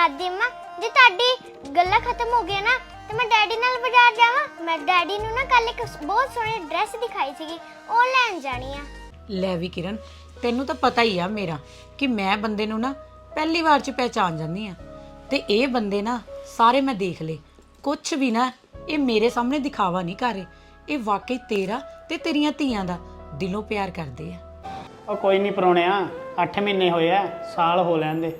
ਦਾਦੀ ਅੰਮਾ ਜੇ ਤੁਹਾਡੀ ਗੱਲਾਂ ਖਤਮ ਹੋ ਗਈਆਂ ਨਾ ਤੇ ਮੈਂ ਡੈਡੀ ਨਾਲ ਬਾਜ਼ਾਰ ਜਾਵਾਂ। ਮੈਂ ਡੈਡੀ ਨੂੰ ਨਾ ਕੱਲ ਇੱਕ ਬਹੁਤ ਸੋਹਣੀ ਡਰੈਸ ਦਿਖਾਈ ਸੀਗੀ ਉਹ ਲੈਣ ਜਾਣੀ ਆ। ਲੈ ਵੀ ਕਿਰਨ ਤੈਨੂੰ ਤਾਂ ਪਤਾ ਹੀ ਆ ਮੇਰਾ ਕਿ ਮੈਂ ਬੰਦੇ ਨੂੰ ਨਾ ਪਹਿਲੀ ਵਾਰ ਚ ਪਹਿਚਾਨ ਜਾਂਦੀ ਆ। ਤੇ ਇਹ ਬੰਦੇ ਨਾ ਸਾਰੇ ਮੈਂ ਦੇਖ ਲਏ। ਕੁਝ ਵੀ ਨਾ ਇਹ ਮੇਰੇ ਸਾਹਮਣੇ ਦਿਖਾਵਾ ਨਹੀਂ ਕਰ ਰਹੇ। ਇਹ ਵਾਕਈ ਤੇਰਾ ਤੇ ਤੇਰੀਆਂ ਧੀਆਂ ਦਾ ਦਿਲੋਂ ਪਿਆਰ ਕਰਦੇ ਆ। ਉਹ ਕੋਈ ਨਹੀਂ ਪਰੋਣਿਆ 8 ਮਹੀਨੇ ਹੋਏ ਆ ਸਾਲ ਹੋ ਲੈਂਦੇ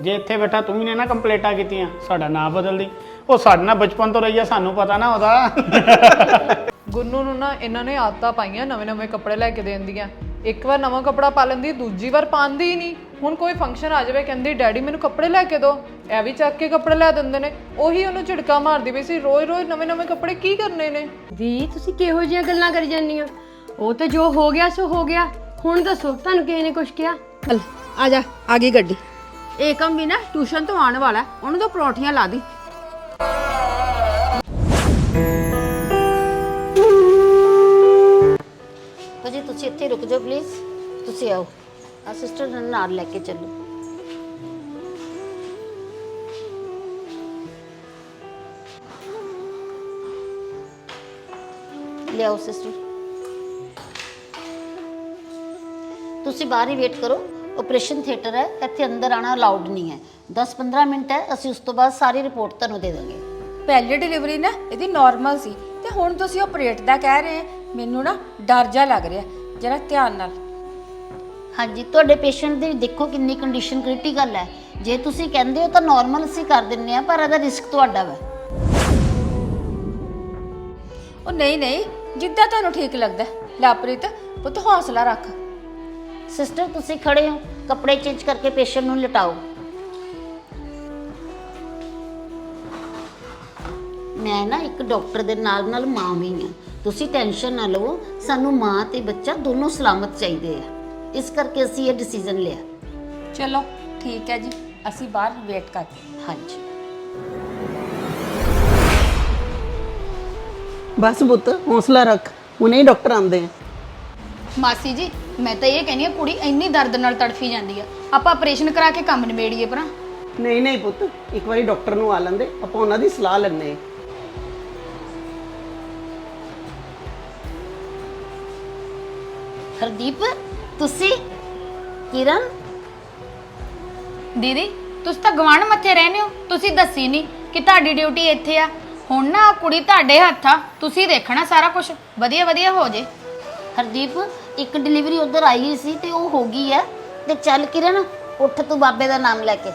ਜੇ ਇੱਥੇ ਬੈਠਾ ਤੂੰ ਵੀ ਨੇ ਨਾ ਕੰਪਲੇਟਾਂ ਕੀਤੀਆਂ ਸਾਡਾ ਨਾਂ ਬਦਲਦੀ। ਉਹ ਸਾਡੇ ਨਾਲ ਬਚਪਨ ਤੋਂ ਰਹੀ ਆ ਸਾਨੂੰ ਪਤਾ ਨਾ ਉਹਦਾ। ਗੁੰਨੂ ਨੂੰ ਨਾ ਇਹਨਾਂ ਨੇ ਆਦਤਾਂ ਪਾਈਆਂ ਨਵੇਂ ਨਵੇਂ ਕੱਪੜੇ ਲੈ ਕੇ ਦੇਣ ਦੀਆਂ। ਇੱਕ ਵਾਰ ਨਵਾਂ ਕੱਪੜਾ ਪਾ ਲੈਂਦੀ ਦੂਜੀ ਵਾਰ ਪਾਉਂਦੀ ਹੀ ਨਹੀਂ। ਹੁਣ ਕੋਈ ਫੰਕਸ਼ਨ ਆ ਜਾਵੇ ਕਹਿੰਦੀ ਡੈਡੀ ਮੈਨੂੰ ਕੱਪੜੇ ਲੈ ਕੇ ਦਿਓ ਇਹ ਵੀ ਚੱਕ ਕੇ ਕੱਪੜੇ ਲੈ ਦਿੰਦੇ ਨੇ। ਉਹੀ ਉਹਨੂੰ ਝਿੜਕਾ ਮਾਰਦੀ ਵੀ ਸੀ। ਰੋਜ਼ ਰੋਜ਼ ਨਵੇਂ ਨਵੇਂ ਕੱਪੜੇ ਕੀ ਕਰਨੇ ਨੇ? ਵੀ ਤੁਸੀਂ ਕਿਹੋ ਜਿਹੀਆਂ ਗੱਲਾਂ ਕਰੀ ਜਾਂਦੀਆਂ ਉਹ ਤੇ ਜੋ ਹੋ ਗਿਆ ਸੋ ਹੋ ਗਿਆ। ਹੁਣ ਦੱਸੋ ਤੁਹਾਨੂੰ ਕਿਸੇ ਨੇ ਕੁਝ ਕਿਹਾ? ਚੱਲ ਆ ਜਾ ਆ ਗਈ ਗੱਡੀ। ਏਕਮ ਵੀ ਨਾ ਟਿਊਸ਼ਨ ਤੋਂ ਆਉਣ ਵਾਲਾ ਹੈ, ਉਹਨੂੰ ਤਾਂ ਪਰੌਂਠੀਆਂ ਲਾ ਦੀ। ਭਾਜੀ ਤੁਸੀਂ ਇੱਥੇ ਰੁਕ ਜਾਓ ਪਲੀਜ਼ ਤੁਸੀਂ ਆਓ। ਆ ਸਿਸਟਰ ਨੂੰ ਨਾਲ ਲੈ ਕੇ ਚੱਲੋ। ਲਿਆਓ ਸਿਸਟਰ ਤੁਸੀਂ ਬਾਹਰ ਹੀ ਵੇਟ ਕਰੋ। ਆਪਰੇਸ਼ਨ ਥੀਏਟਰ ਹੈ ਇੱਥੇ ਅੰਦਰ ਆਣਾ ਅਲਾਉਡ ਨਹੀਂ ਹੈ। 10-15 ਮਿੰਟ ਹੈ ਅਸੀਂ ਉਸ ਤੋਂ ਬਾਅਦ ਸਾਰੀ ਰਿਪੋਰਟ ਤੁਹਾਨੂੰ ਦੇ ਦਾਂਗੇ। ਪਹਿਲੀ ਡਿਲੀਵਰੀ ਨਾ ਇਹਦੀ ਨਾਰਮਲ ਸੀ। ਤੇ ਹੁਣ ਤੁਸੀਂ ਆਪਰੇਟ ਦਾ ਕਹਿ ਰਹੇ ਹੋ। ਮੈਨੂੰ ਨਾ ਡਰ ਜਾ ਲੱਗ ਰਿਹਾ। ਜਰਾ ਧਿਆਨ ਨਾਲ। ਹਾਂਜੀ ਤੁਹਾਡੇ ਪੇਸ਼ੈਂਟ ਦੀ ਦੇਖੋ ਕਿੰਨੀ ਕੰਡੀਸ਼ਨ ਕ੍ਰਿਟੀਕਲ ਹੈ। ਜੇ ਤੁਸੀਂ ਕਹਿੰਦੇ ਹੋ ਤਾਂ ਨਾਰਮਲ ਅਸੀਂ ਕਰ ਦਿੰਨੇ ਆ ਪਰ ਇਹਦਾ ਰਿਸਕ ਤੁਹਾਡਾ ਵਾ। ਉਹ ਨਹੀਂ ਨਹੀਂ ਜਿੱਦਾਂ ਤੁਹਾਨੂੰ ਠੀਕ ਲੱਗਦਾ। ਹੈ। ਲੈ ਪ੍ਰੀਤ ਪੁੱਤ ਹੌਸਲਾ ਰੱਖ। ਸਿਸਟਰ ਤੁਸੀਂ ਖੜੇ ਹੋ। ਕੱਪੜੇ ਚੇਂਜ ਕਰਕੇ ਪੇਸ਼ੈਂਟ ਨੂੰ ਲਟਾਓ। ਮੈਂ ਨਾ ਇੱਕ ਡਾਕਟਰ ਦੇ ਨਾਲ ਨਾਲ ਮਾਂ ਵੀ ਹਾਂ। ਤੁਸੀਂ ਟੈਨਸ਼ਨ ਨਾ ਲਵੋ। ਸਾਨੂੰ ਮਾਂ ਤੇ ਬੱਚਾ ਦੋਨੋਂ ਸਲਾਮਤ ਚਾਹੀਦੇ ਆ। ਇਸ ਕਰਕੇ ਅਸੀਂ ਇਹ ਡਿਸੀਜਨ ਲਿਆ। ਚਲੋ ਠੀਕ ਹੈ ਜੀ। ਅਸੀਂ ਬਾਹਰ ਵੇਟ ਕਰਦੇ ਹਾਂਜੀ। ਬਸ ਪੁੱਤ ਹੌਸਲਾ ਰੱਖ। ਹੁਣੇ ਹੀ ਡਾਕਟਰ ਆਉਂਦੇ ਆ। ਮਾਸੀ ਜੀ ਮੈਂ ਤਾਂ ਇਹ ਕਹਿੰਦੀ ਆ ਕੁੜੀ ਇੰਨੀ ਦਰਦ ਨਾਲ ਤੜਫੀ ਜਾਂਦੀ ਆ। ਆਪਾਂ ਆਪਰੇਸ਼ਨ ਕਰਾ ਕੇ ਕੰਮ ਨਿਬੇੜੀਏ ਭਰਾ। ਨਹੀਂ ਨਹੀਂ ਪੁੱਤ ਇੱਕ ਵਾਰੀ ਡਾਕਟਰ ਨੂੰ ਆ ਲੈਂਦੇ ਆਪਾਂ ਉਹਨਾਂ ਦੀ ਸਲਾਹ ਲੈਣੇ ਹਰਦੀਪ ਤੁਸੀਂ? ਕਿਰਨ? ਦੀਦੀ ਤੁਸੀਂ ਤਾਂ ਗਵਾਂਢ ਮੱਥੇ ਰਹਿੰਦੇ ਹੋ। ਤੁਸੀਂ ਦੱਸੀ ਨਹੀਂ ਕਿ ਤੁਹਾਡੀ ਡਿਊਟੀ ਇੱਥੇ ਆ। ਹੁਣ ਨਾ ਆਹ ਕੁੜੀ ਤੁਹਾਡੇ ਹੱਥ ਆ। ਤੁਸੀਂ ਦੇਖਣਾ ਸਾਰਾ ਕੁਝ ਵਧੀਆ ਵਧੀਆ ਹੋ ਜੇ। ਹਰਦੀਪ ਇੱਕ ਡਿਲੀਵਰੀ ਉਧਰ ਆਈ ਸੀ ਤੇ ਉਹ ਹੋ ਗਈ ਹੈ। ਤੇ ਚੱਲ ਕਿਰਨ, ਉੱਠ ਤੂੰ ਬਾਬੇ ਦਾ ਨਾਮ ਲੈ ਕੇ।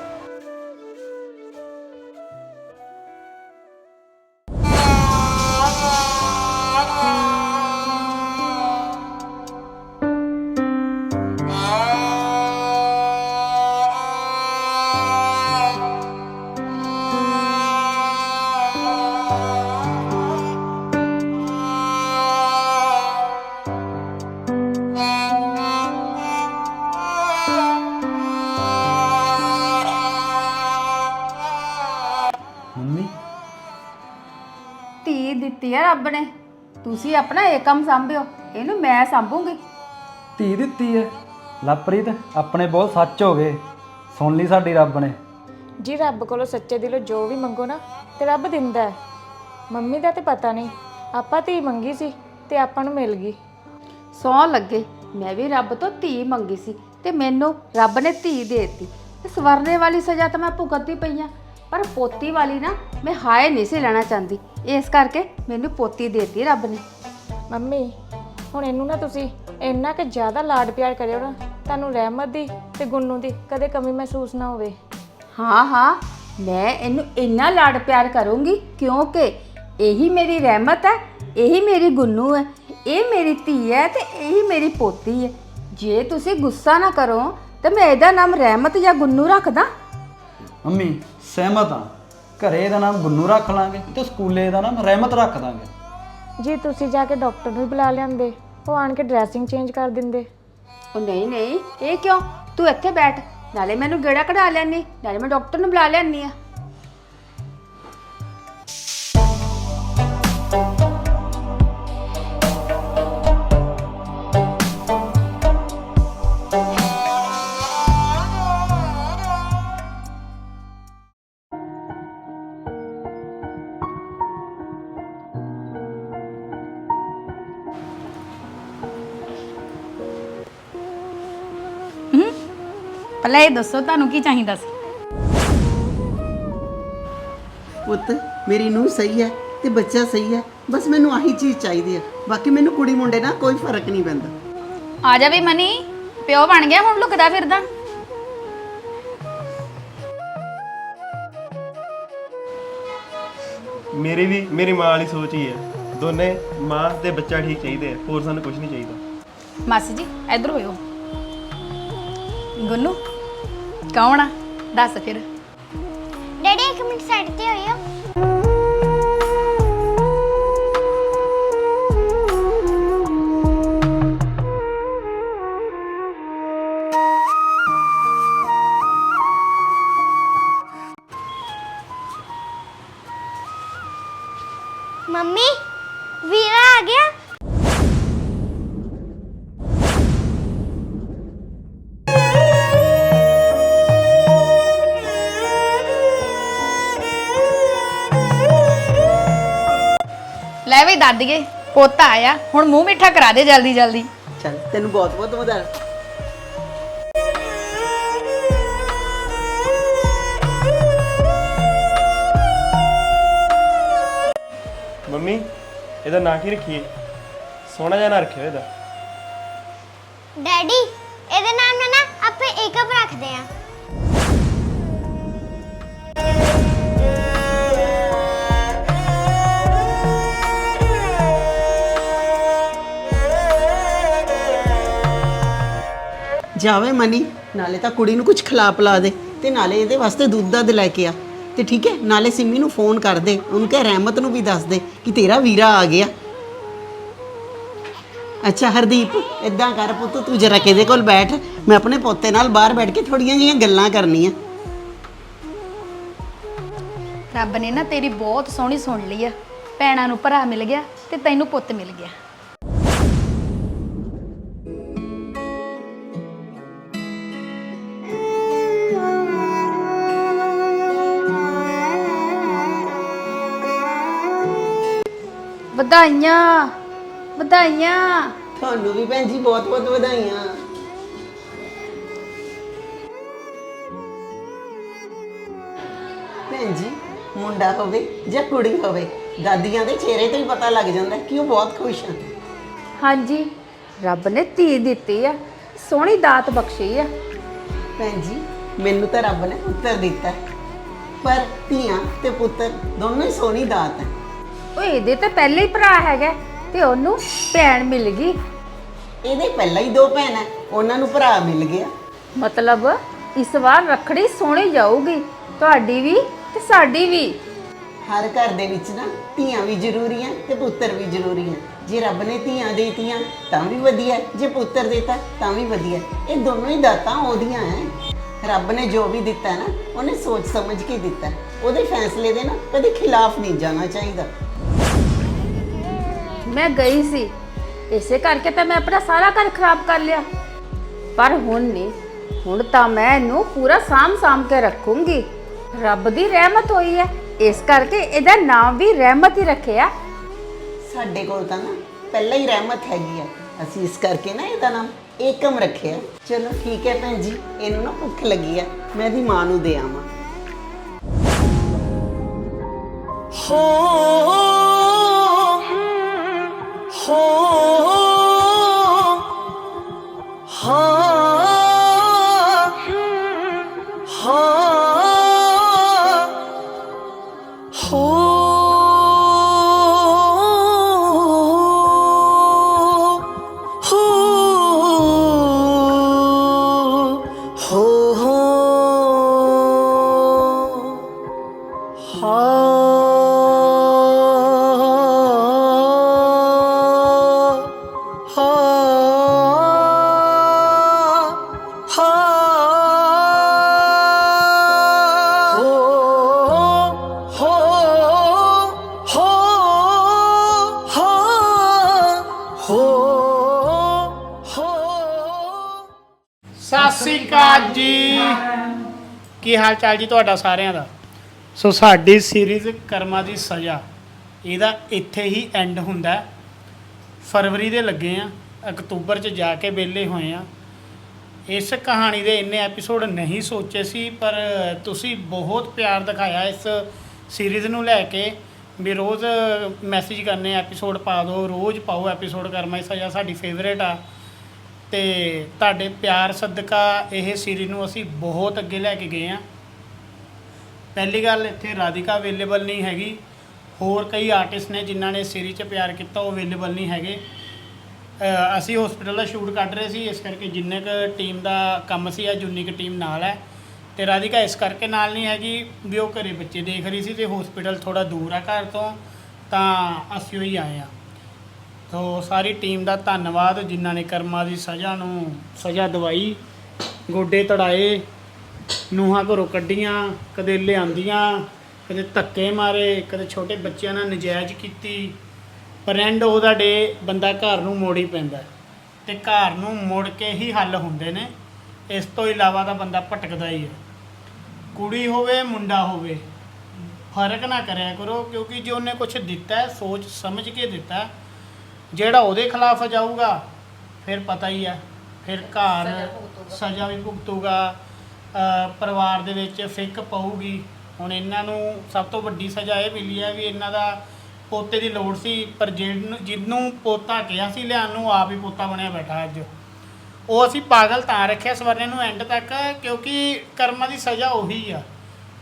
ਮੰਮੀ ਰੱਬ ਨੇ। ਤੁਸੀਂ ਆਪਣਾ ਇਹ ਕੰਮ ਸੰਭਿਓ ਇਹਨੂੰ ਮੈਂ ਸੰਭੂੰਗੀ। ਧੀ ਦਿੱਤੀ ਹੈ ਲਵਪ੍ਰੀਤ ਆਪਣੇ ਬਹੁਤ ਸੱਚ ਹੋ ਗਏ। ਸੁਣ ਲਈ ਸਾਡੀ ਰੱਬ ਨੇ। ਜੀ ਰੱਬ ਕੋਲੋਂ ਸੱਚੇ ਦਿਲੋਂ ਜੋ ਵੀ ਮੰਗੋ ਨਾ ਤੇ ਰੱਬ ਦਿੰਦਾ ਹੈ ਮੰਮੀ ਦਾ ਤੇ ਪਤਾ ਨਹੀਂ। ਆਪਾਂ ਧੀ ਮੰਗੀ ਸੀ ਤੇ ਆਪਾਂ ਨੂੰ ਮਿਲ ਗਈ। ਸੌ ਲੱਗੇ ਮੈਂ ਵੀ ਰੱਬ ਤੋਂ ਧੀ ਮੰਗੀ ਸੀ ਤੇ ਮੈਨੂੰ ਰੱਬ ਨੇ ਧੀ ਦੇ ਦਿੱਤੀ। ਤੇ ਸਵਰਨੇ ਵਾਲੀ ਸਜ਼ਾ ਤਾਂ ਮੈਂ ਭੁਗਤਦੀ ਪਈ ਆ। ਪਰ ਪੋਤੀ ਵਾਲੀ ਨਾ ਮੈਂ ਹਾਏ ਨਹੀਂ ਸੀ ਲੈਣਾ ਚਾਹੁੰਦੀ। ਇਸ ਕਰਕੇ ਮੈਨੂੰ ਪੋਤੀ ਦਿੱਤੀ ਰੱਬ ਨੇ। ਮੰਮੀ ਹੁਣ ਇਹਨੂੰ ਨਾ ਤੁਸੀਂ ਇੰਨਾ ਕਿ ਜ਼ਿਆਦਾ ਲਾਡ ਪਿਆਰ ਕਰਿਓ ਨਾ ਤੁਹਾਨੂੰ ਰਹਿਮਤ ਦੀ ਤੇ ਗੁੰਨੂ ਦੀ ਕਦੇ ਕਮੀ ਮਹਿਸੂਸ ਨਾ ਹੋਵੇ। ਹਾਂ ਹਾਂ ਮੈਂ ਇਹਨੂੰ ਇੰਨਾ ਲਾਡ ਪਿਆਰ ਕਰੂੰਗੀ ਕਿਉਂਕਿ ਇਹੀ ਮੇਰੀ ਰਹਿਮਤ ਹੈ ਇਹੀ ਮੇਰੀ ਗੁੰਨੂ ਹੈ ਇਹ ਮੇਰੀ ਧੀ ਹੈ ਤੇ ਇਹੀ ਮੇਰੀ ਪੋਤੀ ਹੈ। ਜੇ ਤੁਸੀਂ ਗੁੱਸਾ ਨਾ ਕਰੋ ਤਾਂ ਮੈਂ ਇਹਦਾ ਨਾਮ ਰਹਿਮਤ ਜਾਂ ਗੁੰਨੂ ਰੱਖਦਾ। ਮੰਮੀ ਸਹਿਮਤ ਆ ਘਰੇ ਇਹਦਾ ਨਾਮ ਗੁੰਨੂ ਰੱਖ ਲਾਂਗੇ ਤੇ ਸਕੂਲੇ ਇਹਦਾ ਨਾਮ ਰਹਿਮਤ ਰੱਖ ਦਾਂਗੇ। ਜੀ ਤੁਸੀਂ ਜਾ ਕੇ ਡਾਕਟਰ ਨੂੰ ਬੁਲਾ ਲਿਆਂਦੇ ਉਹ ਆਣ ਕੇ ਡਰੈਸਿੰਗ ਚੇਂਜ ਕਰ ਦਿੰਦੇ। ਉਹ ਨਹੀਂ ਨਹੀਂ ਇਹ ਕਿਉਂ? ਤੂੰ ਇੱਥੇ ਬੈਠ ਨਾਲੇ ਮੈਨੂੰ ਗੇੜਾ ਕਢਾ ਲੈਣੀ ਨਾਲੇ ਮੈਂ ਡਾਕਟਰ ਨੂੰ ਬੁਲਾ ਲੈਣੀ ਆ। ਪਹਿਲਾਂ ਇਹ ਦੱਸੋ ਤੁਹਾਨੂੰ ਕੀ ਚਾਹੀਦਾ ਸੀ? ਪੁੱਤ ਮੇਰੀ ਨੂੰਹ ਸਹੀ ਹੈ ਤੇ ਬੱਚਾ ਸਹੀ ਹੈ। ਬਸ ਮੈਨੂੰ ਆਹੀ ਚੀਜ਼ ਚਾਹੀਦੀ ਹੈ। ਬਾਕੀ ਮੈਨੂੰ ਕੁੜੀ ਮੁੰਡੇ ਨਾਲ ਕੋਈ ਫ਼ਰਕ ਨਹੀਂ ਪੈਂਦਾ। ਆ ਜਾ ਵੀ ਮਨੀ ਪਿਓ ਬਣ ਗਿਆ ਹੁਣ ਲੁਕਦਾ ਫਿਰਦਾ। ਮੇਰੀ ਵੀ ਮੇਰੀ ਮਾਂ ਵਾਲੀ ਸੋਚ ਹੀ ਹੈ। ਦੋਨੇ ਮਾਂ ਤੇ ਬੱਚਾ ਠੀਕ ਚਾਹੀਦੇ ਆ ਹੋਰ ਸਾਨੂੰ ਕੁਝ ਨਹੀਂ ਚਾਹੀਦਾ। ਮਾਸੀ ਜੀ ਇਧਰ ਹੋਇਓ। ਗੁੰਨੂ ਕੌਣ ਆ? ਦੱਸ ਫਿਰ। ਡੈਡੀ ਇੱਕ ਮਿੰਟ ਸਾਈਡ ਤੇ ਹੋਇਓ। ਮੰਮੀ ਵੀਰਾ ਆ ਗਿਆ? ਵੀ ਦਾਦੀਏ ਪੋਤਾ ਆਇਆ ਹੁਣ ਮੂੰਹ ਮਿੱਠਾ ਕਰਾ ਦੇ ਜਲਦੀ ਜਲਦੀ। ਚੱਲ ਤੈਨੂੰ ਬਹੁਤ ਬਹੁਤ ਵਧਾਈ। ਮੰਮੀ ਇਹਦਾ ਨਾਂ ਕੀ ਰੱਖੀਏ? ਸੋਹਣਾ ਜਿਹਾ ਨਾਂ ਰੱਖਿਓ ਇਹਦਾ। ਡੈਡੀ ਇਹਦੇ ਨਾਮ ਨਾਲ ਨਾ ਆਪਾਂ ਏਕਪ ਰੱਖਦੇ ਆ। ਜਾਵੇ ਮਨੀ, ਨਾਲੇ ਤਾਂ ਕੁੜੀ ਨੂੰ ਕੁਝ ਖਿਲਾ ਪਿਲਾ ਦੇ ਤੇ ਨਾਲੇ ਇਹਦੇ ਵਾਸਤੇ ਦੁੱਧ ਦੱਧ ਲੈ ਕੇ ਆ। ਤੇ ਠੀਕ ਹੈ, ਨਾਲੇ ਸਿੰਮੀ ਨੂੰ ਫੋਨ ਕਰ ਦੇ, ਉਹਨੂੰ ਕਹਿ ਰਹਿਮਤ ਨੂੰ ਵੀ ਦੱਸ ਦੇ ਕਿ ਤੇਰਾ ਵੀਰਾ ਆ ਗਿਆ। ਅੱਛਾ ਹਰਦੀਪ ਇਦਾਂ ਕਰ ਪੁੱਤ, ਤੂੰ ਜਰਾ ਕਿਹਦੇ ਕੋਲ ਬੈਠ, ਮੈਂ ਆਪਣੇ ਪੋਤੇ ਨਾਲ ਬਾਹਰ ਬੈਠ ਕੇ ਥੋੜੀਆਂ ਜਿਹੀਆਂ ਗੱਲਾਂ ਕਰਨੀਆਂ। ਰੱਬ ਨੇ ਨਾ ਤੇਰੀ ਬਹੁਤ ਸੋਹਣੀ ਸੁਣ ਲਈ ਆ। ਭੈਣਾਂ ਨੂੰ ਭਰਾ ਮਿਲ ਗਿਆ ਤੇ ਤੈਨੂੰ ਪੁੱਤ ਮਿਲ ਗਿਆ। ਵਧਾਈਆਂ ਵਧਾਈਆਂ। ਤੁਹਾਨੂੰ ਵੀ ਭੈਣ ਜੀ ਬਹੁਤ ਬਹੁਤ ਵਧਾਈਆਂ। ਭੈਣ ਜੀ ਮੁੰਡਾ ਹੋਵੇ ਜਾਂ ਕੁੜੀ ਹੋਵੇ ਦਾਦੀਆਂ ਦੇ ਚਿਹਰੇ ਤੋਂ ਹੀ ਪਤਾ ਲੱਗ ਜਾਂਦਾ ਕਿ ਉਹ ਬਹੁਤ ਖੁਸ਼ ਹਨ। ਹਾਂਜੀ ਰੱਬ ਨੇ ਧੀ ਦਿੱਤੀ ਆ ਸੋਹਣੀ ਦਾਤ ਬਖਸ਼ੀ ਆ। ਭੈਣ ਜੀ ਮੈਨੂੰ ਤਾਂ ਰੱਬ ਨੇ ਪੁੱਤਰ ਦਿੱਤਾ ਹੈ। ਪਰ ਧੀਆਂ ਤੇ ਪੁੱਤਰ ਦੋਨੋਂ ਹੀ ਸੋਹਣੀ ਦਾਤ ਹੈ। ਉਹ ਇਹਦੇ ਤਾਂ ਪਹਿਲੇ ਹੀ ਭਰਾ ਹੈਗਾ ਤੇ ਉਹਨੂੰ ਭੈਣ ਮਿਲ ਗਈ। ਇਹਦੇ ਪਹਿਲਾਂ ਹੀ ਦੋ ਭੈਣਾਂ ਉਹਨਾਂ ਨੂੰ ਭਰਾ ਮਿਲ ਗਿਆ। ਮਤਲਬ ਇਸ ਵਾਰ ਰੱਖੜੀ ਸੋਹਣੀ ਜਾਊਗੀ ਤੁਹਾਡੀ ਵੀ ਤੇ ਸਾਡੀ ਵੀ। ਹਰ ਘਰ ਦੇ ਵਿੱਚ ਨਾ ਧੀਆਂ ਵੀ ਜ਼ਰੂਰੀ ਹੈ ਤੇ ਪੁੱਤਰ ਵੀ ਜ਼ਰੂਰੀ ਹੈ ਜੇ ਰੱਬ ਨੇ ਧੀਆਂ ਦੇਤੀਆਂ ਤਾਂ ਵੀ ਵਧੀਆ ਜੇ ਪੁੱਤਰ ਦੇਤਾ ਤਾਂ ਵੀ ਵਧੀਆ। ਇਹ ਦੋਨੋਂ ਹੀ ਦਾਤਾਂ ਉਹਦੀਆਂ ਹੈ ਰੱਬ ਨੇ ਜੋ ਵੀ ਦਿੱਤਾ ਨਾ ਉਹਨੇ ਸੋਚ ਸਮਝ ਕੇ ਦਿੱਤਾ। ਉਹਦੇ ਫੈਸਲੇ ਦੇ ਨਾ ਕਦੇ ਖਿਲਾਫ ਨਹੀਂ ਜਾਣਾ ਚਾਹੀਦਾ। ਮੈਂ ਗਈ ਸੀ। ਇਸੇ ਕਰਕੇ ਤਾਂ ਮੈਂ ਆਪਣਾ ਸਾਰਾ ਘਰ ਖਰਾਬ ਕਰ ਲਿਆ। ਪਰ ਹੁਣ ਨਹੀਂ ਹੁਣ ਤਾਂ ਮੈਂ ਇਹਨੂੰ ਪੂਰਾ ਸਾਂਭ ਕੇ ਰੱਖੂੰਗੀ। ਰੱਬ ਦੀ ਰਹਿਮਤ ਹੋਈ ਹੈ। ਇਸ ਕਰਕੇ ਇਹਦਾ ਨਾਮ ਵੀ ਰਹਿਮਤ ਹੀ ਰੱਖਿਆ। ਸਾਡੇ ਕੋਲ ਤਾਂ ਨਾ ਪਹਿਲਾਂ ਹੀ ਰਹਿਮਤ ਹੈਗੀ ਆ। ਅਸੀਂ ਇਸ ਕਰਕੇ ਨਾ ਇਹਦਾ ਨਾਮ ਏਕਮ ਰੱਖਿਆ। ਚਲੋ ਠੀਕ ਹੈ ਭੈਣ ਜੀ ਇਹਨੂੰ ਨਾ ਭੁੱਖ ਲੱਗੀ ਆ। ਮੈਂ ਇਹਦੀ ਮਾਂ ਨੂੰ ਦੇ ਆਵਾਂ। হ হ ਸਤਿ ਸ੍ਰੀ ਅਕਾਲ ਜੀ। ਕੀ ਹਾਲ ਚਾਲ ਜੀ ਤੁਹਾਡਾ ਸਾਰਿਆਂ ਦਾ? ਸੋ ਸਾਡੀ ਸੀਰੀਜ਼ ਕਰਮਾਂ ਦੀ ਸਜ਼ਾ ਇਹਦਾ ਇੱਥੇ ਹੀ ਐਂਡ ਹੁੰਦਾ। ਫਰਵਰੀ ਦੇ ਲੱਗੇ ਆ ਅਕਤੂਬਰ ਚ ਜਾ ਕੇ ਵਿਹਲੇ ਹੋਏ ਆ ਇਸ ਕਹਾਣੀ ਦੇ ਇੰਨੇ ਐਪੀਸੋਡ ਨਹੀਂ ਸੋਚੇ ਸੀ ਪਰ ਤੁਸੀਂ ਬਹੁਤ ਪਿਆਰ ਦਿਖਾਇਆ ਇਸ ਸੀਰੀਜ਼ ਨੂੰ ਲੈ ਕੇ। ਵੀ ਰੋਜ਼ ਮੈਸੇਜ ਕਰਨੇ ਐਪੀਸੋਡ ਪਾ ਦਿਓ ਰੋਜ਼ ਪਾਓ ਐਪੀਸੋਡ ਕਰਮਾ ਸਜ਼ਾ ਸਾਡੀ ਫੇਵਰੇਟ ਆ। ਤੇ ਤੁਹਾਡੇ ਪਿਆਰ ਸਦਕਾ ਇਹ ਸੀਰੀਜ਼ ਨੂੰ ਅਸੀਂ ਬਹੁਤ ਅੱਗੇ ਲੈ ਕੇ ਗਏ ਆ ਪਹਿਲੀ ਗੱਲ, ਇੱਥੇ ਰਾਧਿਕਾ ਅਵੇਲੇਬਲ ਨਹੀਂ ਹੈਗੀ। ਹੋਰ ਕਈ ਆਰਟਿਸਟ ਨੇ ਜਿਨ੍ਹਾਂ ਨੇ ਸੀਰੀਜ਼ 'ਚ ਪਿਆਰ ਕੀਤਾ, ਉਹ ਅਵੇਲੇਬਲ ਨਹੀਂ ਹੈਗੇ। ਅਸੀਂ ਹਸਪੀਟਲ ਦਾ ਸ਼ੂਟ ਕੱਢ ਰਹੇ ਸੀ, ਇਸ ਕਰਕੇ ਜਿੰਨੇ ਕ ਟੀਮ ਦਾ ਕੰਮ ਸੀ ਆ ਯੂਨਿਕ ਟੀਮ ਨਾਲ ਹੈ। ਤੇ ਰਾਧਿਕਾ ਇਸ ਕਰਕੇ ਨਾਲ ਨਹੀਂ ਹੈਗੀ ਵੀ ਉਹ ਘਰੇ ਬੱਚੇ ਦੇਖ ਰਹੀ ਸੀ ਤੇ ਹਸਪੀਟਲ ਥੋੜਾ ਦੂਰ ਆ ਘਰ ਤੋਂ, ਤਾਂ ਅਸੀਂ ਹੀ ਆਏ ਆ ਤੋ ਸਾਰੀ ਟੀਮ ਦਾ ਧੰਨਵਾਦ, ਜਿਨ੍ਹਾਂ ਨੇ ਕਰਮਾਂ ਦੀ ਸਜ਼ਾ ਨੂੰ ਸਜ਼ਾ ਦਵਾਈ, ਗੋਡੇ ਤੜਾਏ, ਨੂੰਹਾਂ ਘਰੋਂ ਕੱਢੀਆਂ, ਕਦੇ ਲਿਆਂਦੀਆਂ, ਕਦੇ ਧੱਕੇ ਮਾਰੇ, ਕਦੇ ਛੋਟੇ ਬੱਚਿਆਂ ਨਾਲ ਨਜਾਇਜ਼ ਕੀਤੀ, ਪਰ ਐਂਡ ਉਹਦਾ ਡੇ ਬੰਦਾ ਘਰ ਨੂੰ ਮੋੜੀ ਪੈਂਦਾ ਹੈ। ਤੇ ਘਰ ਨੂੰ ਮੁੜ ਕੇ ਹੀ ਹੱਲ ਹੁੰਦੇ ਨੇ ਇਸ ਤੋਂ ਇਲਾਵਾ ਤਾਂ ਬੰਦਾ ਭਟਕਦਾ ਹੀ ਹੈ ਕੁੜੀ ਹੋਵੇ, ਮੁੰਡਾ ਹੋਵੇ, ਫ਼ਰਕ ਨਾ ਕਰਿਆ ਕਰੋ, ਕਿਉਂਕਿ ਜੇ ਉਹਨੇ ਕੁਝ ਦਿੱਤਾ ਸੋਚ ਸਮਝ ਕੇ ਦਿੱਤਾ ਜਿਹੜਾ ਉਹਦੇ ਖਿਲਾਫ ਜਾਊਗਾ ਫਿਰ ਪਤਾ ਹੀ ਹੈ ਫਿਰ ਘਰ ਸਜ਼ਾ ਵੀ ਭੁਗਤੂਗਾ। ਪਰਿਵਾਰ ਦੇ ਵਿੱਚ ਫਿੱਕ ਪਊਗੀ। ਹੁਣ ਇਹਨਾਂ ਨੂੰ ਸਭ ਤੋਂ ਵੱਡੀ ਸਜ਼ਾ ਇਹ ਮਿਲੀ ਹੈ ਵੀ ਇਹਨਾਂ ਦਾ ਪੋਤੇ ਦੀ ਲੋੜ ਸੀ ਪਰ ਜਿਹਨੂੰ ਜਿਹਨੂੰ ਪੋਤਾ ਕਿਹਾ ਸੀ ਲਿਆਉਣ ਨੂੰ ਆਪ ਹੀ ਪੋਤਾ ਬਣਿਆ ਬੈਠਾ ਅੱਜ। ਉਹ ਅਸੀਂ ਪਾਗਲ ਤਾਂ ਰੱਖਿਆ ਸਵਰਨੇ ਨੂੰ ਐਂਡ ਤੱਕ ਕਿਉਂਕਿ ਕਰਮਾਂ ਦੀ ਸਜ਼ਾ ਉਹੀ ਆ।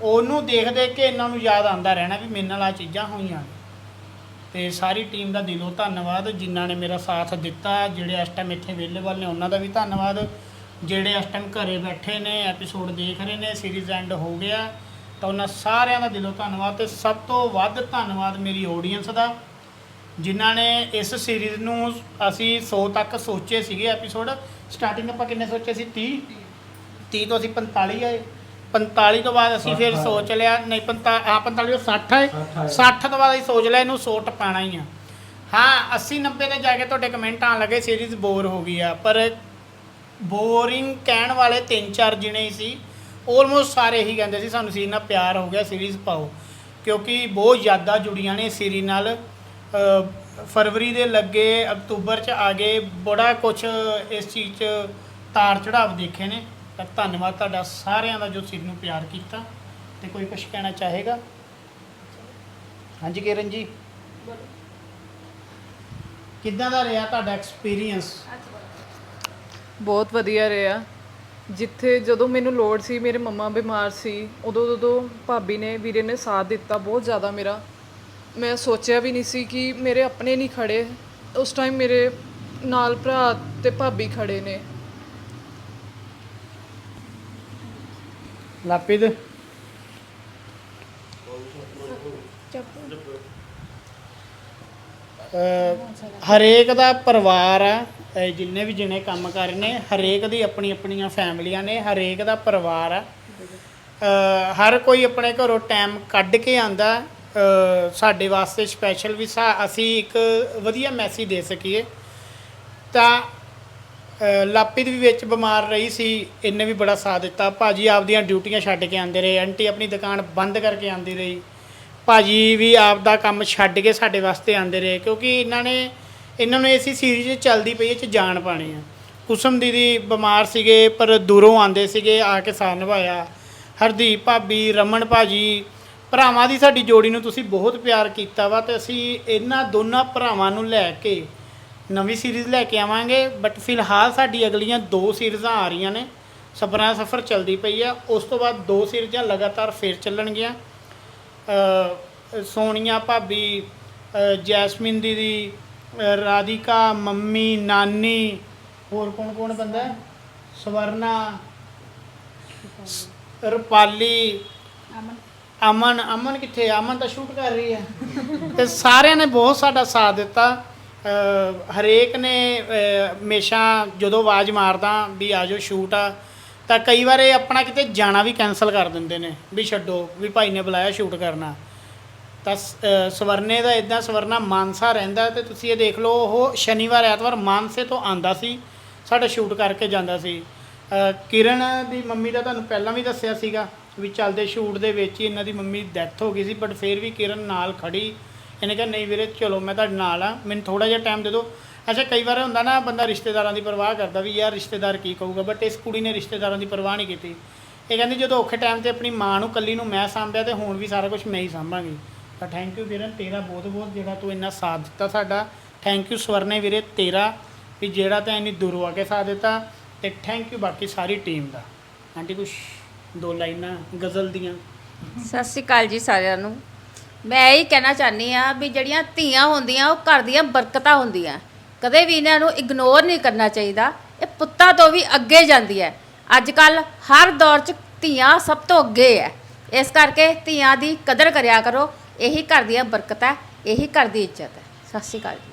ਉਹਨੂੰ ਦੇਖ ਦੇਖ ਕੇ ਇਹਨਾਂ ਨੂੰ ਯਾਦ ਆਉਂਦਾ ਰਹਿਣਾ ਵੀ ਮੇਰੇ ਨਾਲ ਆ ਚੀਜ਼ਾਂ ਹੋਈਆਂ। ਤੇ ਸਾਰੀ ਟੀਮ ਦਾ ਦਿਲੋਂ ਧੰਨਵਾਦ, ਜਿਨ੍ਹਾਂ ਨੇ ਮੇਰਾ ਸਾਥ ਦਿੱਤਾ, ਜਿਹੜੇ ਇਸ ਟਾਈਮ ਇੱਥੇ ਅਵੇਲੇਬਲ ਨੇ, ਉਹਨਾਂ ਦਾ ਵੀ ਧੰਨਵਾਦ। ਜਿਹੜੇ ਇਸ ਟਾਈਮ ਘਰੇ ਬੈਠੇ ਨੇ ਐਪੀਸੋਡ ਦੇਖ ਰਹੇ ਨੇ ਸੀਰੀਜ਼ ਐਂਡ ਹੋ ਗਿਆ, ਤਾਂ ਉਹਨਾਂ ਸਾਰਿਆਂ ਦਾ ਦਿਲੋਂ ਧੰਨਵਾਦ ਤੇ ਸਭ ਤੋਂ ਵੱਧ ਧੰਨਵਾਦ ਮੇਰੀ ਆਡੀਅנס ਦਾ, ਜਿਨ੍ਹਾਂ ਨੇ ਇਸ ਸੀਰੀਜ਼ ਨੂੰ ਅਸੀਂ 100 ਤੱਕ ਸੋਚੇ ਸੀਗੇ ਐਪੀਸੋਡ ਸਟਾਰਟਿੰਗ ਆਪਾਂ ਕਿੰਨੇ ਸੋਚੇ ਸੀ? 30 30 ਤੋਂ ਅਸੀਂ 45 ਆਏ। 45 ਤੋਂ ਬਾਅਦ ਅਸੀਂ ਫਿਰ ਸੋਚ ਲਿਆ ਨਹੀਂ 45 ਆ 45 ਤੋਂ 60 ਆਏ 60 ਤੋਂ ਬਾਅਦ ਅਸੀਂ ਸੋਚ ਲਿਆ ਇਹਨੂੰ 100 ਟਪਾਣਾ ਹੀ ਆ। ਹਾਂ 80 90 ਤੇ ਜਾ ਕੇ ਤੁਹਾਡੇ ਕਮੈਂਟ ਆਣ ਲੱਗੇ ਸੀਰੀਜ਼ ਬੋਰ ਹੋ ਗਈ ਆ ਪਰ ਬੋਰਿੰਗ ਕਹਿਣ ਵਾਲੇ ਤਿੰਨ ਚਾਰ ਜਿਣੇ ਹੀ ਸੀ। ਆਲਮੋਸਟ ਸਾਰੇ ਹੀ ਕਹਿੰਦੇ ਸੀ ਸਾਨੂੰ ਸੀਰੀਜ਼ ਨਾਲ ਪਿਆਰ ਹੋ ਗਿਆ ਸੀਰੀਜ਼ ਪਾਓ। ਕਿਉਂਕਿ ਬਹੁਤ ਯਾਦਾਂ ਜੁੜੀਆਂ ਨੇ ਸੀਰੀਜ਼ ਨਾਲ। ਫਰਵਰੀ ਦੇ ਲੱਗੇ ਅਕਤੂਬਰ ਚ ਆ ਗਏ ਬੜਾ ਕੁਝ ਇਸ ਚੀਜ਼ ਚ ਤਾਰ ਚੜਾਵ ਦੇਖੇ ਨੇ। ਤਾਂ ਧੰਨਵਾਦ ਤੁਹਾਡਾ ਸਾਰਿਆਂ ਦਾ ਜੋ ਸੀਰੀਜ਼ ਨੂੰ ਪਿਆਰ ਕੀਤਾ ਤੇ ਕੋਈ ਕੁਝ ਕਹਿਣਾ ਚਾਹੇਗਾ? ਹਾਂਜੀ ਕਿਰਨ ਜੀ। ਕਿੱਦਾਂ ਦਾ ਰਿਹਾ ਤੁਹਾਡਾ ਐਕਸਪੀਰੀਅੰਸ ਬਹੁਤ ਵਧੀਆ ਰਿਹਾ। ਜਿੱਥੇ ਜਦੋਂ ਮੈਨੂੰ ਲੋੜ ਸੀ, ਮੇਰੇ ਮੰਮਾ ਬਿਮਾਰ ਸੀ, ਉਦੋਂ ਉਦੋਂ ਭਾਬੀ ਨੇ, ਵੀਰੇ ਨੇ ਸਾਥ ਦਿੱਤਾ ਬਹੁਤ ਜ਼ਿਆਦਾ ਮੇਰਾ। ਮੈਂ ਸੋਚਿਆ ਵੀ ਨਹੀਂ ਸੀ ਕਿ ਮੇਰੇ ਆਪਣੇ ਨਹੀਂ ਖੜੇ। ਉਸ ਟਾਈਮ ਮੇਰੇ ਨਾਲ ਭਰਾ ਤੇ ਭਾਬੀ ਖੜੇ ਨੇ। ਲਾਪਿਦ। ਹਰੇਕ ਦਾ ਪਰਿਵਾਰ ਆ, ਇਹ ਜਿੰਨੇ ਵੀ ਜਿਹਨੇ ਕੰਮ ਕਰ ਰਹੇ ਨੇ, ਹਰੇਕ ਦੀ ਆਪਣੀ ਆਪਣੀਆਂ ਫੈਮਲੀਆਂ ਨੇ, ਹਰੇਕ ਦਾ ਪਰਿਵਾਰ ਆ। ਅਹ ਹਰ ਕੋਈ ਆਪਣੇ ਘਰੋਂ ਟਾਈਮ ਕੱਢ ਕੇ ਆਂਦਾ ਸਾਡੇ ਵਾਸਤੇ ਸਪੈਸ਼ਲ ਵੀ ਸਾ, ਅਸੀਂ ਇੱਕ ਵਧੀਆ ਮੈਸੇਜ ਦੇ ਸਕੀਏ। ਤਾਂ ਲਾਪਿਤ ਵੀ ਵਿੱਚ ਬਿਮਾਰ ਰਹੀ ਸੀ, ਇਹਨੇ ਵੀ ਬੜਾ ਸਾਥ ਦਿੱਤਾ। ਭਾਜੀ ਆਪਦੀਆਂ ਡਿਊਟੀਆਂ ਛੱਡ ਕੇ ਆਉਂਦੇ ਰਹੇ, ਆਂਟੀ ਆਪਣੀ ਦੁਕਾਨ ਬੰਦ ਕਰਕੇ ਆਉਂਦੀ ਰਹੀ। ਭਾਜੀ ਵੀ ਆਪ ਦਾ ਕੰਮ ਛੱਡ ਕੇ ਸਾਡੇ ਵਾਸਤੇ ਆਉਂਦੇ ਰਹੇ, ਕਿਉਂਕਿ ਇਹਨਾਂ ਨੇ, ਇਹਨਾਂ ਨੂੰ ਐਸੀ ਸੀਰੀਜ਼ ਚੱਲਦੀ ਪਈ ਇਹ ਚ ਜਾਣ ਪਾਣੀ ਆ। ਕੁਸਮ ਦੀਦੀ ਬਿਮਾਰ ਸੀਗੇ, ਪਰ ਦੂਰੋਂ ਆਉਂਦੇ ਸੀਗੇ, ਆ ਕੇ ਸਾਥ ਨਿਭਾਇਆ। ਹਰਦੀਪ ਭਾਬੀ, ਰਮਨ ਭਾਜੀ, ਭਰਾਵਾਂ ਦੀ ਸਾਡੀ ਜੋੜੀ ਨੂੰ ਤੁਸੀਂ ਬਹੁਤ ਪਿਆਰ ਕੀਤਾ ਵਾ ਤੇ ਅਸੀਂ ਇਹਨਾਂ ਦੋਨਾਂ ਭਰਾਵਾਂ ਨੂੰ ਲੈ ਕੇ ਨਵੀਂ ਸੀਰੀਜ਼ ਲੈ ਕੇ ਆਵਾਂਗੇ ਬਟ ਫਿਲਹਾਲ ਸਾਡੀ ਅਗਲੀਆਂ ਦੋ ਸੀਰੀਜ਼ਾਂ ਆ ਰਹੀਆਂ ਨੇ। ਸਫਰਾਂ ਸਫਰ ਚੱਲਦੀ ਪਈ ਆ ਉਸ ਤੋਂ ਬਾਅਦ ਦੋ ਸੀਰੀਜ਼ਾਂ ਲਗਾਤਾਰ ਫੇਰ ਚੱਲਣਗੀਆਂ। ਸੋਨੀਆ ਭਾਬੀ ਜੈਸਮਿਨ ਦੀਦੀ ਰਾਧਿਕਾ ਮੰਮੀ ਨਾਨੀ ਹੋਰ ਕੌਣ ਕੌਣ ਬੰਦਾ? ਸਵਰਨਾ ਰੁਪਾਲੀ ਅਮਨ। ਅਮਨ ਕਿੱਥੇ ਆ? ਅਮਨ ਤਾਂ ਸ਼ੂਟ ਕਰ ਰਹੀ ਹੈ। ਤੇ ਸਾਰਿਆਂ ਨੇ ਬਹੁਤ ਸਾਡਾ ਸਾਥ ਦਿੱਤਾ। ਹਰੇਕ ਨੇ ਹਮੇਸ਼ਾ ਜਦੋਂ ਆਵਾਜ਼ ਮਾਰਦਾ ਵੀ ਆਜੋ ਸ਼ੂਟ ਆ, ਤਾਂ ਕਈ ਵਾਰ ਇਹ ਆਪਣਾ ਕਿਤੇ ਜਾਣਾ ਵੀ ਕੈਨਸਲ ਕਰ ਦਿੰਦੇ ਨੇ, ਵੀ ਛੱਡੋ, ਵੀ ਭਾਈ ਨੇ ਬੁਲਾਇਆ ਸ਼ੂਟ ਕਰਨਾ। ਤਾਂ ਸਵਰਨੇ ਦਾ ਇਦਾਂ ਸਵਰਨਾ ਮਾਨਸਾ ਰਹਿੰਦਾ ਤੇ ਤੁਸੀਂ ਇਹ ਦੇਖ ਲਓ, ਉਹ ਸ਼ਨੀਵਾਰ, ਐਤਵਾਰ ਮਾਨਸੇ ਤੋਂ ਆਂਦਾ ਸੀ, ਸਾਡਾ ਸ਼ੂਟ ਕਰਕੇ ਜਾਂਦਾ ਸੀ। ਕਿਰਨ ਦੀ ਮੰਮੀ ਦਾ ਤੁਹਾਨੂੰ ਪਹਿਲਾਂ ਵੀ ਦੱਸਿਆ ਸੀਗਾ ਵੀ ਚੱਲਦੇ ਸ਼ੂਟ ਦੇ ਵਿੱਚ ਹੀ ਇਹਨਾਂ ਦੀ ਮੰਮੀ ਡੈਥ ਹੋ ਗਈ ਸੀ ਬਟ ਫਿਰ ਵੀ ਕਿਰਨ ਨਾਲ ਖੜੀ ਇਹਨੇ ਕਿਹਾ, ਨਹੀਂ ਵੀਰੇ, ਚਲੋ, ਮੈਂ ਤੁਹਾਡੇ ਨਾਲ ਆ। ਮੈਨੂੰ ਥੋੜਾ ਜਿਹਾ ਟਾਈਮ ਦੇ ਦਿਓ। ਅੱਛਾ, ਕਈ ਵਾਰ ਹੁੰਦਾ ਨਾ, ਬੰਦਾ ਰਿਸ਼ਤੇਦਾਰਾਂ ਦੀ ਪਰਵਾਹ ਕਰਦਾ ਵੀ, ਯਾਰ, ਰਿਸ਼ਤੇਦਾਰ ਕੀ ਕਹੂਗਾ? ਬਟ ਇਸ ਕੁੜੀ ਨੇ ਰਿਸ਼ਤੇਦਾਰਾਂ ਦੀ ਪਰਵਾਹ ਨਹੀਂ ਕੀਤੀ। ਇਹ ਕਹਿੰਦੀ, ਜਦੋਂ ਔਖੇ ਟਾਈਮ ਤੇ ਆਪਣੀ ਮਾਂ ਨੂੰ, ਕੱਲੀ ਨੂੰ ਮੈਂ ਸਾਂਭਿਆ ਤੇ ਹੁਣ ਵੀ ਸਾਰਾ ਕੁਝ ਮੈਂ ਹੀ ਸਾਂਭਾਂਗੀ। ਤਾਂ ਥੈਂਕ ਯੂ ਵੀਰਨ ਤੇਰਾ ਬਹੁਤ ਬਹੁਤ ਜਿਹੜਾ ਤੂੰ ਇੰਨਾ ਸਾਥ ਦਿੱਤਾ ਸਾਡਾ। ਥੈਂਕ ਯੂ ਸਵਰਨੇ ਵੀਰੇ, ਤੇਰਾ ਵੀ ਜਿਹੜਾ ਤਾਂ ਇੰਨੀ ਦੂਰੋਂ ਆ ਕੇ ਸਾਥ ਦਿੱਤਾ ਤੇ ਥੈਂਕ ਯੂ ਬਾਕੀ ਸਾਰੀ ਟੀਮ ਦਾ। ਆਂਟੀ ਕੁਛ ਦੋ ਲਾਈਨਾਂ, ਗਜ਼ਲ ਦੀਆਂ। ਸਤਿ ਸ਼੍ਰੀ ਅਕਾਲ ਜੀ ਸਾਰਿਆਂ ਨੂੰ। ਮੈਂ ਇਹ ਕਹਿਣਾ ਚਾਹਨੀ ਆ ਵੀ ਜਿਹੜੀਆਂ ਧੀਆਂ ਹੁੰਦੀਆਂ ਉਹ ਘਰ ਦੀਆਂ ਬਰਕਤਾਂ ਹੁੰਦੀਆਂ। ਕਦੇ ਵੀ ਇਹਨਾਂ ਨੂੰ ਇਗਨੋਰ ਨਹੀਂ ਕਰਨਾ ਚਾਹੀਦਾ। ਇਹ ਪੁੱਤਾਂ ਤੋਂ ਵੀ ਅੱਗੇ ਜਾਂਦੀ ਹੈ। ਅੱਜ ਕੱਲ ਹਰ ਦੌਰ 'ਚ ਧੀਆਂ ਸਭ ਤੋਂ ਅੱਗੇ ਹੈ। ਇਸ ਕਰਕੇ ਧੀਆਂ ਦੀ ਕਦਰ ਕਰਿਆ ਕਰੋ। ਇਹੀ ਘਰ ਦੀਆਂ ਬਰਕਤਾਂ ਹੈ, ਇਹੀ ਘਰ ਦੀ ਇੱਜ਼ਤ ਹੈ। ਸਤਿ ਸ਼੍ਰੀ ਅਕਾਲ ਜੀ।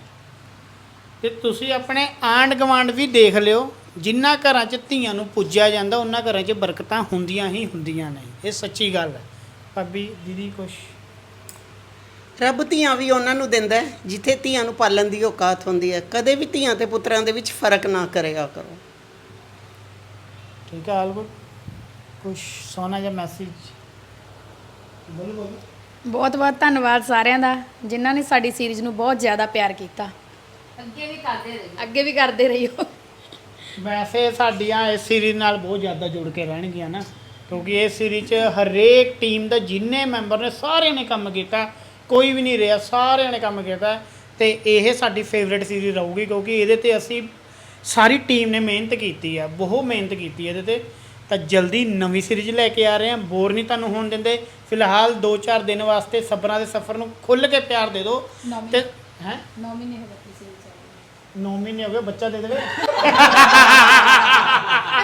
ਤੇ ਤੁਸੀਂ ਆਪਣੇ ਆਂਡ ਗਵਾਂਡ ਵੀ ਦੇਖ ਲਿਓ ਜਿੰਨਾ ਘਰਾਂ 'ਚ ਧੀਆਂ ਨੂੰ ਪੂਜਿਆ ਜਾਂਦਾ ਉਹਨਾਂ ਘਰਾਂ 'ਚ ਬਰਕਤਾਂ ਹੁੰਦੀਆਂ ਹੀ ਹੁੰਦੀਆਂ ਨੇ। ਇਹ ਸੱਚੀ ਗੱਲ ਹੈ। ਭਾਬੀ ਦੀਦੀ ਕੁਛ ਰੱਬ ਧੀਆਂ ਵੀ ਉਹਨਾਂ ਨੂੰ ਦਿੰਦਾ ਹੈ ਜਿੱਥੇ ਧੀਆਂ ਨੂੰ ਪਾਲਣ ਦੀ ਔਕਾਤ ਹੁੰਦੀ ਹੈ। ਕਦੇ ਵੀ ਧੀਆਂ ਤੇ ਪੁੱਤਰਾਂ ਦੇ ਵਿੱਚ ਫ਼ਰਕ ਨਾ ਕਰਿਆ ਕਰੋ। ਠੀਕ ਹੈ ਆਲਗੋ ਕੁਛ ਸੋਨਾ ਜਿਹਾ ਮੈਸੇਜ ਬੋਲੋ ਬੋਲੋ। ਬਹੁਤ ਬਹੁਤ ਧੰਨਵਾਦ ਸਾਰਿਆਂ ਦਾ ਜਿਨ੍ਹਾਂ ਨੇ ਸਾਡੀ ਸੀਰੀਜ਼ ਨੂੰ ਬਹੁਤ ਜ਼ਿਆਦਾ ਪਿਆਰ ਕੀਤਾ। ਅੱਗੇ ਵੀ ਕਰਦੇ ਰਹੋ ਅੱਗੇ ਵੀ ਕਰਦੇ ਰਹੀਓ। ਵੈਸੇ ਸਾਡੀਆਂ ਇਸ ਸੀਰੀਜ਼ ਨਾਲ ਬਹੁਤ ਜ਼ਿਆਦਾ ਜੁੜ ਕੇ ਰਹਿਣਗੀਆਂ ਨਾ ਕਿਉਂਕਿ ਇਸ ਸੀਰੀਜ਼ 'ਚ ਹਰੇਕ ਟੀਮ ਦਾ ਜਿੰਨੇ ਮੈਂਬਰ ਨੇ ਸਾਰਿਆਂ ਨੇ ਕੰਮ ਕੀਤਾ। ਕੋਈ ਵੀ ਨਹੀਂ ਰਿਹਾ ਸਾਰਿਆਂ ਨੇ ਕੰਮ ਕੀਤਾ ਤੇ ਇਹ ਸਾਡੀ ਫੇਵਰਿਟ ਸੀਰੀਜ਼ ਰਹੂਗੀ ਕਿਉਂਕਿ ਇਹਦੇ ਤੇ ਅਸੀਂ ਸਾਰੀ ਟੀਮ ਨੇ ਮਿਹਨਤ ਕੀਤੀ ਆ ਬਹੁਤ ਮਿਹਨਤ ਕੀਤੀ ਇਹਦੇ ਤੇ। ਤਾਂ ਜਲਦੀ ਨਵੀਂ ਸੀਰੀਜ਼ ਲੈ ਕੇ ਆ ਰਹੇ ਹਾਂ ਬੋਰ ਨਹੀਂ ਤੁਹਾਨੂੰ ਹੋਣ ਦਿੰਦੇ। ਫਿਲਹਾਲ 2-4 ਦਿਨ ਵਾਸਤੇ ਸਬਰਾਂ ਦੇ ਸਫ਼ਰ ਨੂੰ ਖੁੱਲ ਕੇ ਪਿਆਰ ਦੇ ਦਿਓ ਤੇ ਹੈ? 9 ਮਹੀਨੇ ਹੋ ਗਏ ਸੀਰੀਜ਼ 9 ਮਹੀਨੇ ਹੋ ਗਏ ਬੱਚਾ ਦੇ ਦੇਵੇ।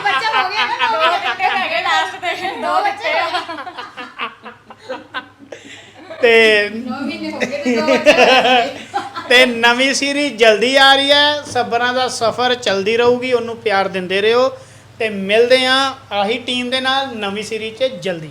ਬੱਚਾ ਹੋ ਗਿਆ ਨਾ ਦੋ ਘੰਟੇ ਹੈਗੇ ਲਾਸਟ ਤੇ ਦੋ ਬੱਚੇ ਤੇ 9 ਮਹੀਨੇ ਹੋ ਗਏ ਤੇ ਦੋ ਬੱਚੇ ਤੇ ਨਵੀਂ ਸੀਰੀਜ਼ ਜਲਦੀ ਆ ਰਹੀ ਹੈ। ਸਬਰਾਂ ਦਾ ਸਫ਼ਰ ਚਲਦੀ ਰਹੂਗੀ ਉਹਨੂੰ ਪਿਆਰ ਦਿੰਦੇ ਰਹੋ ਤੇ ਮਿਲਦੇ ਆਂ ਆਹੀ ਟੀਮ ਦੇ ਨਾਲ ਨਵੀਂ ਸੀਰੀਜ਼ 'ਚ ਜਲਦੀ।